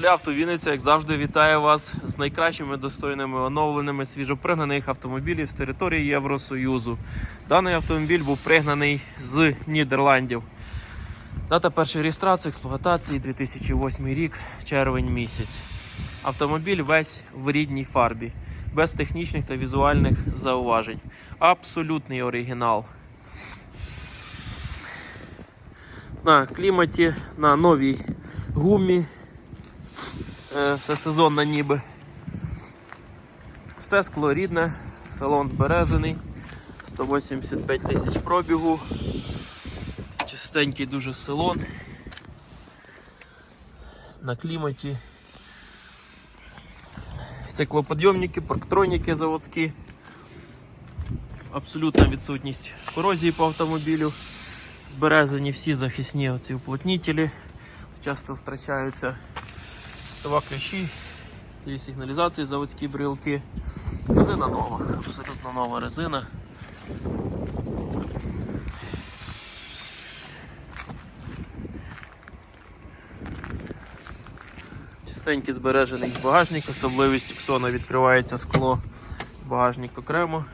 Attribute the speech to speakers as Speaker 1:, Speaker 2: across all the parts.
Speaker 1: Поліавто Вінниця, як завжди, вітає вас з найкращими достойними оновленими свіжопригнаних автомобілів з території Євросоюзу. Даний автомобіль був пригнаний з Нідерландів. Дата першої реєстрації експлуатації 2008 рік, червень місяць. Автомобіль весь в рідній фарбі, без технічних та візуальних зауважень. Абсолютний оригінал. На кліматі, на новій гумі. Е, Все сезонно ніби. Все скло рідне, салон збережений, 185 тисяч пробігу, чистенький дуже салон. На кліматі. Стеклоподйомники, парктроніки заводські. Абсолютна відсутність корозії по автомобілю. Збережені всі захисні оці уплотнітелі. Часто втрачаються два ключі, дві сигналізації, заводські брілки. Резина нова, абсолютно нова резина. Чистенький збережений багажник, особливість Тюксона відкривається скло, багажник окремо.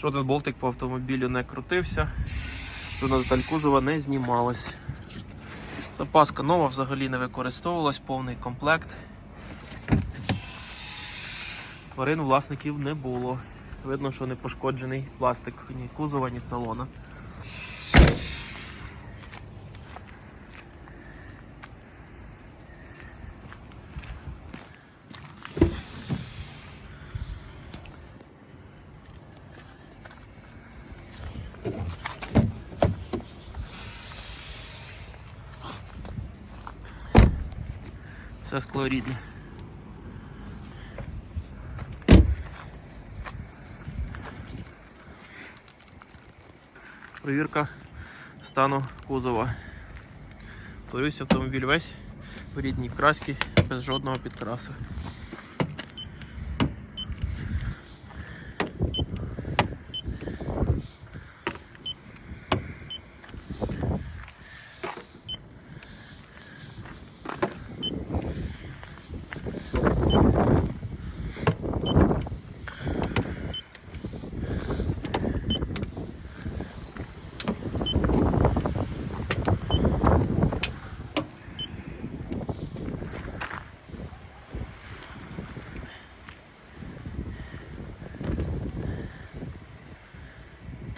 Speaker 1: Жоден болтик по автомобілю не крутився, жодна деталь кузова не знімалась. Запаска нова взагалі не використовувалась, повний комплект. Тварин власників не було. Видно, що не пошкоджений пластик ні кузова, ні салона. Все скло рідне. Провірка стану кузова. Повторюсь, автомобіль весь в рідній красці, без жодного підкрасу.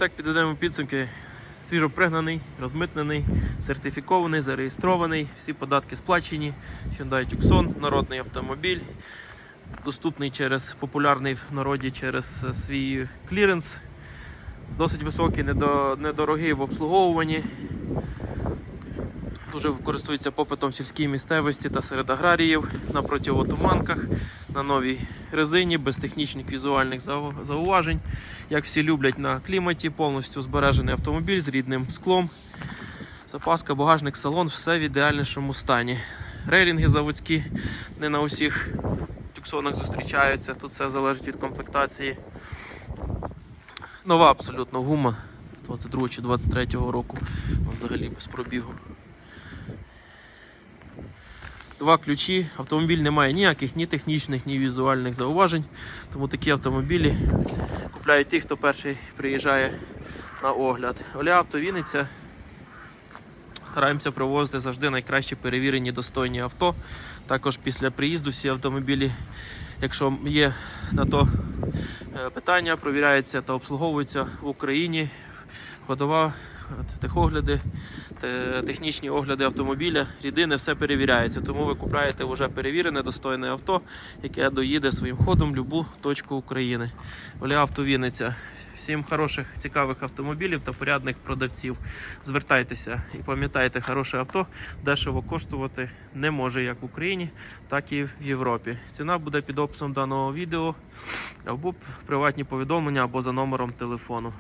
Speaker 1: Так, підведемо підсумки. Свіжо пригнаний, розмитнений, сертифікований, зареєстрований, всі податки сплачені. Hyundai Tucson, народний автомобіль, доступний через популярний в народі через е, свій кліренс. Досить високий, недорогий в обслуговуванні. Дуже користується попитом сільській місцевості та серед аграріїв на противотуманках, на новій резині, без технічних візуальних зауважень. Як всі люблять на кліматі, повністю збережений автомобіль з рідним склом. Запаска, багажник, салон, все в ідеальнішому стані. Рейлінги заводські не на усіх тюксонах зустрічаються, тут все залежить від комплектації. Нова абсолютно гума 22 чи 23 року, взагалі без пробігу. Два ключі. Автомобіль не має ніяких ні технічних, ні візуальних зауважень. Тому такі автомобілі купляють ті, хто перший приїжджає на огляд. Оля Авто Вінниця. Стараємося привозити завжди найкращі перевірені достойні авто. Також після приїзду всі автомобілі, якщо є на то е, питання, провіряються та обслуговуються в Україні. Ходова, техогляди, технічні огляди автомобіля, рідини, все перевіряється. Тому ви купляєте вже перевірене, достойне авто, яке доїде своїм ходом в будь-яку точку України. Оля Авто Вінниця. Всім хороших, цікавих автомобілів та порядних продавців. Звертайтеся і пам'ятайте, хороше авто дешево коштувати не може як в Україні, так і в Європі. Ціна буде під описом даного відео або приватні повідомлення, або за номером телефону.